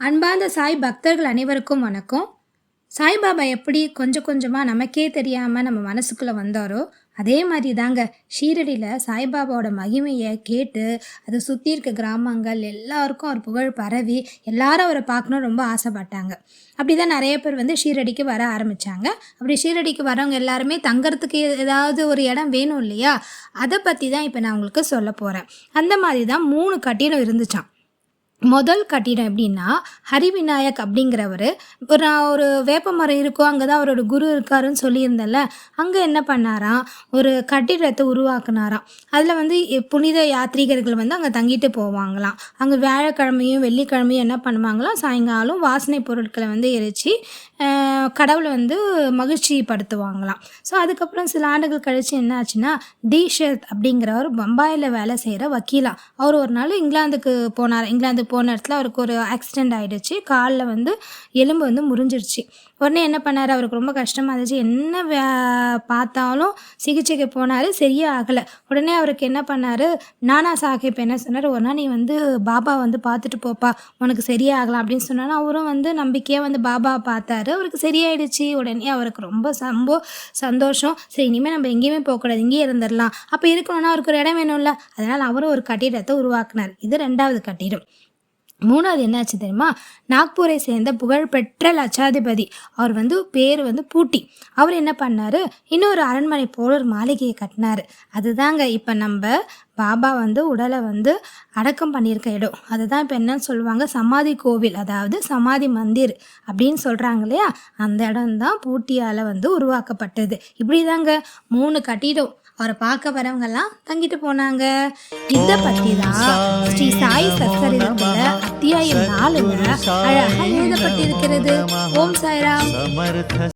அன்பார்ந்த சாய் பக்தர்கள் அனைவருக்கும் வணக்கம். சாய்பாபா எப்படி கொஞ்சம் கொஞ்சமாக நமக்கே தெரியாமல் நம்ம மனசுக்குள்ளே வந்தாரோ அதே மாதிரி தாங்க ஷீரடியில் சாய்பாபாவோட மகிமையை கேட்டு அதை சுற்றி இருக்க கிராமங்கள் எல்லாருக்கும் அவர் புகழ் பரவி எல்லாரும் அவரை பார்க்கணும் ரொம்ப ஆசைப்பட்டாங்க. அப்படி தான் நிறைய பேர் வந்து ஷீரடிக்கு வர ஆரம்பித்தாங்க அப்படி ஷீரடிக்கு வரவங்க எல்லாருமே தங்கறதுக்கு ஏதாவது ஒரு இடம் வேணும் இல்லையா? அதை பற்றி தான் இப்போ நான் உங்களுக்கு சொல்ல போகிறேன் அந்த மாதிரி தான் மூணு கட்டிடம் இருந்துச்சான் முதல் கட்டிடம் எப்படின்னா ஹரிவிநாயக் அப்படிங்கிறவர். ஒரு நான் ஒரு வேப்ப மரம் இருக்கும் அங்கே தான் அவரோட குரு இருக்காருன்னு சொல்லியிருந்தேன்ல அங்கே என்ன பண்ணாராம்? ஒரு கட்டிடத்தை உருவாக்குனாராம். அதில் வந்து புனித யாத்ரீகர்கள் வந்து அங்கே தங்கிட்டு போவாங்களாம். அங்கே வியாழக்கிழமையும் வெள்ளிக்கிழமையும் என்ன பண்ணுவாங்களாம்? சாயங்காலம் வாசனை பொருட்களை வந்து எரித்து கடவுளை வந்து மகிழ்ச்சிப்படுத்துவாங்களாம். ஸோ அதுக்கப்புறம் சில ஆண்டுகள் கழித்து என்ன ஆச்சுன்னா தீஷத் அப்படிங்கிறவர் பம்பாயில் வேலை செய்கிற வக்கீலா. அவர் ஒரு நாள் இங்கிலாந்துக்கு போனார். இங்கிலாந்துக்கு போன இடத்துல அவருக்கு ஒரு ஆக்சிடெண்ட் ஆகிடுச்சு காலில் வந்து எலும்பு வந்து முறிஞ்சிருச்சு. உடனே என்ன பண்ணார்? அவருக்கு ரொம்ப கஷ்டமாக இருந்துச்சு. என்ன வே- பார்த்தாலும் சிகிச்சைக்கு போனார். சரியே ஆகலை உடனே அவருக்கு என்ன பண்ணார்? நானா சாஹிப் என்ன சொன்னார்? ஒரு நாள் நீ வந்து பாபா வந்து பார்த்துட்டு போப்பா. உனக்கு சரியாகலாம் அப்படின்னு சொன்னாலும் அவரும் வந்து நம்பிக்கையாக வந்து பாபா பார்த்தாரு. அவருக்கு சரியாயிடுச்சு. உடனே அவருக்கு ரொம்ப ரொம்ப சந்தோஷம். சரி இனிமேல் நம்ம எங்கேயுமே போகக்கூடாது இங்கேயே இருந்துடலாம் அப்போ இருக்கணும்னா அவருக்கு ஒரு இடம் வேணும்ல. அதனால் அவரும் ஒரு கட்டிடத்தை உருவாக்குனார். இது ரெண்டாவது கட்டிடம். மூணாவது என்னாச்சு தெரியுமா? நாக்பூரை சேர்ந்த புகழ்பெற்ற லட்சாதிபதி. அவர் வந்து பேர் வந்து பூட்டி. அவர் என்ன பண்ணாரு? இன்னொரு அரண்மனை போல ஒரு மாளிகையை கட்டினாரு. அதுதாங்க இப்போ நம்ம பாபா வந்து உடலை வந்து அடக்கம் பண்ணியிருக்க இடம். அதுதான் இப்போ என்னன்னு சொல்லுவாங்க சமாதி கோவில் அதாவது சமாதி மந்திர் அப்படின்னு சொல்கிறாங்க இல்லையா? அந்த இடம் தான் பூட்டியால் வந்து உருவாக்கப்பட்டது. இப்படி தாங்க மூணு கட்டிடம். அவரை பார்க்க வரவங்கெல்லாம் தங்கிட்டு போனாங்க. இதை பற்றி தான் ஸ்ரீ சாய் சச்சரிதத்தில் அத்தியாயம் நாலுல அழகாக எழுதப்பட்டிருக்கிறது. ஓம் சாய்ராம்.